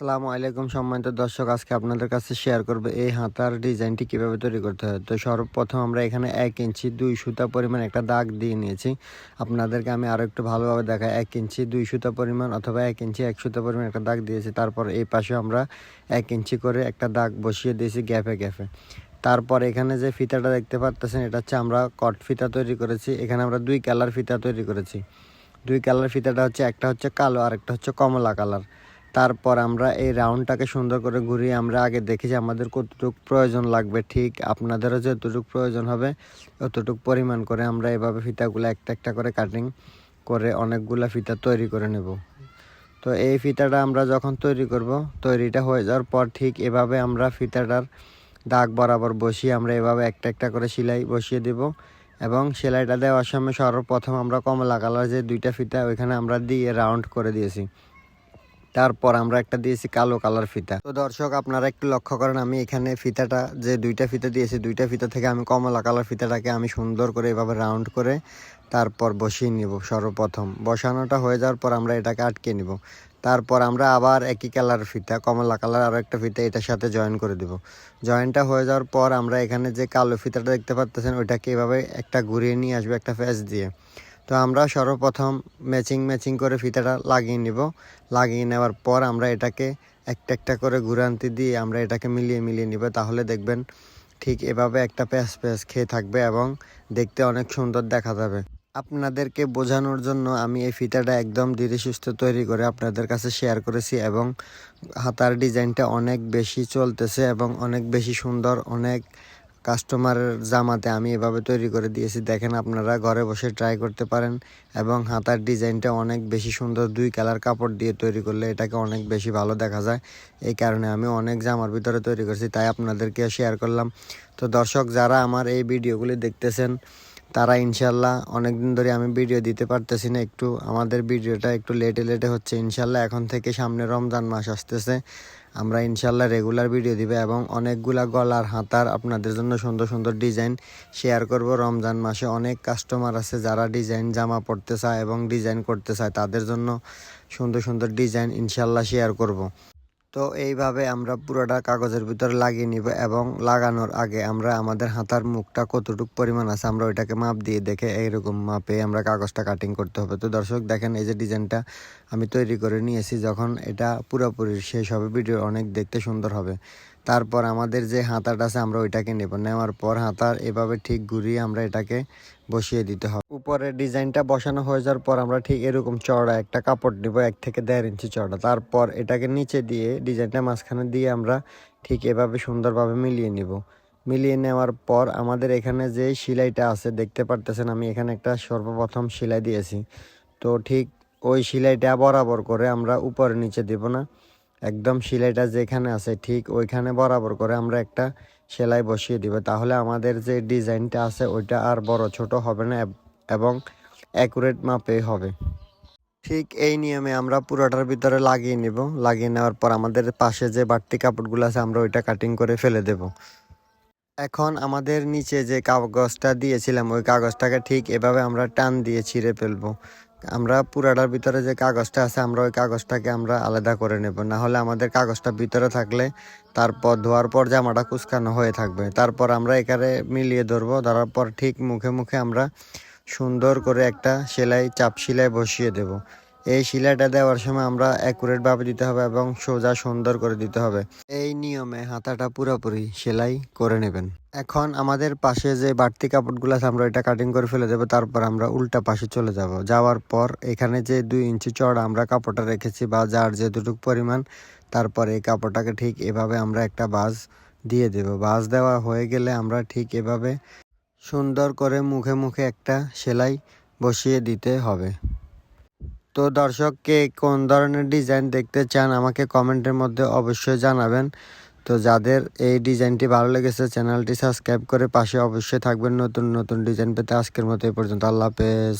আসসালামু আলাইকুম সম্মানিত দর্শক, আজকে আপনাদের কাছে শেয়ার করবে এই হাতার ডিজাইনটি কীভাবে তৈরি করতে হয়। তো সর্বপ্রথম আমরা এখানে এক ইঞ্চি দুই সুতা পরিমাণ একটা দাগ দিয়ে নিয়েছি। আপনাদেরকে আমি আরও একটু ভালোভাবে দেখাই। এক ইঞ্চি দুই সুতা পরিমাণ অথবা এক ইঞ্চি এক সুতা পরিমাণ একটা দাগ দিয়েছি। তারপর এই পাশে আমরা এক ইঞ্চি করে একটা দাগ বসিয়ে দিয়েছি গ্যাপে গ্যাপে। তারপর এখানে যে ফিতাটা দেখতে পাচ্ছেন এটা হচ্ছে আমরা কট ফিতা তৈরি করেছি। এখানে আমরা দুই কালার ফিতা তৈরি করেছি। দুই কালার ফিতাটা হচ্ছে, একটা হচ্ছে কালো আর একটা হচ্ছে কমলা কালার। তারপর আমরা এই রাউন্ডটাকে সুন্দর করে ঘুরিয়ে আমরা আগে দেখি যে আমাদের কতটুকু প্রয়োজন লাগবে। ঠিক আপনাদেরও যতটুকু প্রয়োজন হবে ততটুকু পরিমাণ করে আমরা এভাবে ফিতাগুলো একটা একটা করে কাটিং করে অনেকগুলা ফিতা তৈরি করে নেব। তো এই ফিতাটা আমরা যখন তৈরি করব, তৈরিটা হয়ে যাওয়ার পর ঠিক এভাবে আমরা ফিতাটার দাগ বরাবর বসিয়ে আমরা এভাবে একটা একটা করে সেলাই বসিয়ে দেব এবং সেলাইটা দেওয়ার সময় সর্বপ্রথম আমরা কমলা কালার যে দুইটা ফিতা ওইখানে আমরা দিয়ে রাউন্ড করে দিয়েছি। তারপর আমরা একটা দিয়েছি কালো কালার ফিতা। তো দর্শক, আপনারা একটু লক্ষ্য করেন, আমি এখানে ফিতাটা, যে দুইটা ফিতা দিয়েছি, দুইটা ফিতা থেকে আমি কমলা কালার ফিতাটাকে আমি সুন্দর করে এভাবে রাউন্ড করে তারপর বসিয়ে নিব সর্বপ্রথম। বসানোটা হয়ে যাওয়ার পর আমরা এটাকে আটকে নিব। তারপর আমরা আবার একই কালার ফিতা, কমলা কালার আরও একটা ফিতা এটার সাথে জয়েন করে দেব। জয়েনটা হয়ে যাওয়ার পর আমরা এখানে যে কালো ফিতাটা দেখতে পাচ্ছেন ওইটাকে এভাবে একটা ঘুরিয়ে নিয়ে আসব একটা ফ্যাস দিয়ে। তো আমরা সর্বপ্রথম ম্যাচিং ম্যাচিং করে ফিতাটা লাগিয়ে নিব। লাগিয়ে নেওয়ার পর আমরা এটাকে একটা একটা করে ঘুরান্তি দিয়ে আমরা এটাকে মিলিয়ে মিলিয়ে নিব। তাহলে দেখবেন ঠিক এভাবে একটা প্যাঁচ প্যাঁচ খেয়ে থাকবে এবং দেখতে অনেক সুন্দর দেখা যাবে। আপনাদেরকে বোঝানোর জন্য আমি এই ফিতাটা একদম ধীরে সুস্থ তৈরি করে আপনাদের কাছে শেয়ার করেছি এবং হাতার ডিজাইনটা অনেক বেশি চলতেছে এবং অনেক বেশি সুন্দর, অনেক কাস্টমারের জামাতে আমি এভাবে তৈরি করে দিয়েছি। দেখেন আপনারা ঘরে বসে ট্রাই করতে পারেন এবং হাতার ডিজাইনটা অনেক বেশি সুন্দর দুই কালার কাপড় দিয়ে তৈরি করলে এটাকে অনেক বেশি ভালো দেখা যায়। এই কারণে আমি অনেক জামার ভিতরে তৈরি করছি, তাই আপনাদেরকে শেয়ার করলাম। তো দর্শক, যারা আমার এই ভিডিওগুলি দেখতেছেন, তারা ইনশাল্লাহ অনেক দিন ধরে আমি ভিডিও দিতে পারতেছি না, একটু আমাদের ভিডিওটা একটু লেটে লেটে হচ্ছে। ইনশাল্লাহ এখন থেকে সামনে রমজান মাস আসতেছে। আমরা ইনশাল্লাহ রেগুলার ভিডিও দিবে এবং অনেকগুলা গলার হাতার আপনাদের জন্য সুন্দর সুন্দর ডিজাইন শেয়ার করব। রমজান মাসে অনেক কাস্টমার আছে যারা ডিজাইন জামা পড়তে চায় এবং ডিজাইন করতে চায়, তাদের জন্য সুন্দর সুন্দর ডিজাইন ইনশাল্লাহ শেয়ার করব। তো এইভাবে আমরা পুরোটা কাগজের ভিতরে লাগিয়ে নিব এবং লাগানোর আগে আমরা আমাদের হাতার মুখটা কতটুকু পরিমাণ আছে আমরা ওইটাকে মাপ দিয়ে দেখে এইরকম মাপে আমরা কাগজটা কাটিং করতে হবে। তো দর্শক, দেখেন এই যে ডিজাইনটা আমি তৈরি করে নিয়েছি, যখন এটা পুরোপুরি শেষ হবে ভিডিও অনেক দেখতে সুন্দর হবে। তারপর আমাদের যে হাতাটা আছে আমরা ওইটাকে নেব। নেওয়ার পর হাতার এভাবে ঠিক ঘুরিয়ে আমরা এটাকে বসিয়ে দিতে হবে। উপরে ডিজাইনটা বসানো হয়ে যাওয়ার পর আমরা ঠিক এরকম চড়া একটা কাপড় নিব এক থেকে দেড় ইঞ্চি চড়া তারপর এটাকে নিচে দিয়ে ডিজাইনটা মাঝখানে দিয়ে আমরা ঠিক এভাবে সুন্দরভাবে মিলিয়ে নিব। মিলিয়ে নেওয়ার পর আমাদের এখানে যে সেলাইটা আছে, দেখতে পারতেছেন আমি এখানে একটা সর্বপ্রথম সেলাই দিয়েছি। তো ঠিক ওই সেলাইটা বরাবর করে আমরা উপরে নিচে দেব না, একদম সেলাইটা যেখানে আছে ঠিক ওইখানে বরাবর করে আমরা একটা সেলাই বসিয়ে দিব। তাহলে আমাদের যে ডিজাইনটা আছে ওইটা আর বড় ছোট হবে না এব- অ্যাকুরেট মাপে হবে। ঠিক এই নিয়মে আমরা পুরোটার ভিতরে লাগিয়ে নিব। লাগিয়ে নেওয়ার পর আমাদের পাশে যে বাড়তি কাপড়গুলো আছে, আমরা ওইটা কাটিং করে ফেলে দেব। এখন আমাদের নিচে যে কাগজটা দিয়েছিলাম, ওই কাগজটাকে ঠিক এভাবে আমরা টান দিয়ে ছিঁড়ে ফেলব। আমরা পুরাটার ভিতরে যে কাগজটা আছে, আমরা ওই কাগজটাকে আমরা আলাদা করে নেব। না হলে আমাদের কাগজটা ভিতরে থাকলে তারপর ধোয়ার পর জামাটা কুচকানো হয়ে থাকবে। তারপর আমরা এখানে মিলিয়ে ধরবো। ধরার পর ঠিক মুখে মুখে আমরা সুন্দর করে একটা সেলাই, চাপ সেলাই বসিয়ে দেব। এই সেলাইটা দেওয়ার সময় আমরা অ্যাকুরেট ভাবে দিতে হবে এবং সোজা সুন্দর করে দিতে হবে। এই নিয়মে হাতাটা পুরোপুরি সেলাই করে নেবেন। এখন আমাদের পাশে যে বাড়তি কাপড়গুলো আছে, আমরা এটা কাটিং করে ফেলে দেবো। তারপর আমরা উল্টা পাশে চলে যাব। যাওয়ার পর এখানে যে দুই ইঞ্চি চড়া আমরা কাপড়টা রেখেছি বা যার যেটুকু পরিমাণ, তারপর এই কাপড়টাকে ঠিক এভাবে আমরা একটা বাজ দিয়ে দেব। বাজ দেওয়া হয়ে গেলে আমরা ঠিক এভাবে সুন্দর করে মুখে মুখে একটা সেলাই বসিয়ে দিতে হবে। তো দর্শক, কে কোন ধরনের ডিজাইন দেখতে চান আমাকে কমেন্টের মধ্যে অবশ্যই জানাবেন। তো যাদের এই ডিজাইনটি ভালো লেগেছে, চ্যানেলটি সাবস্ক্রাইব করে পাশে অবশ্যই থাকবেন। নতুন নতুন ডিজাইন পেতে আজকের মতো এই পর্যন্ত। আল্লাহ হাফেজ।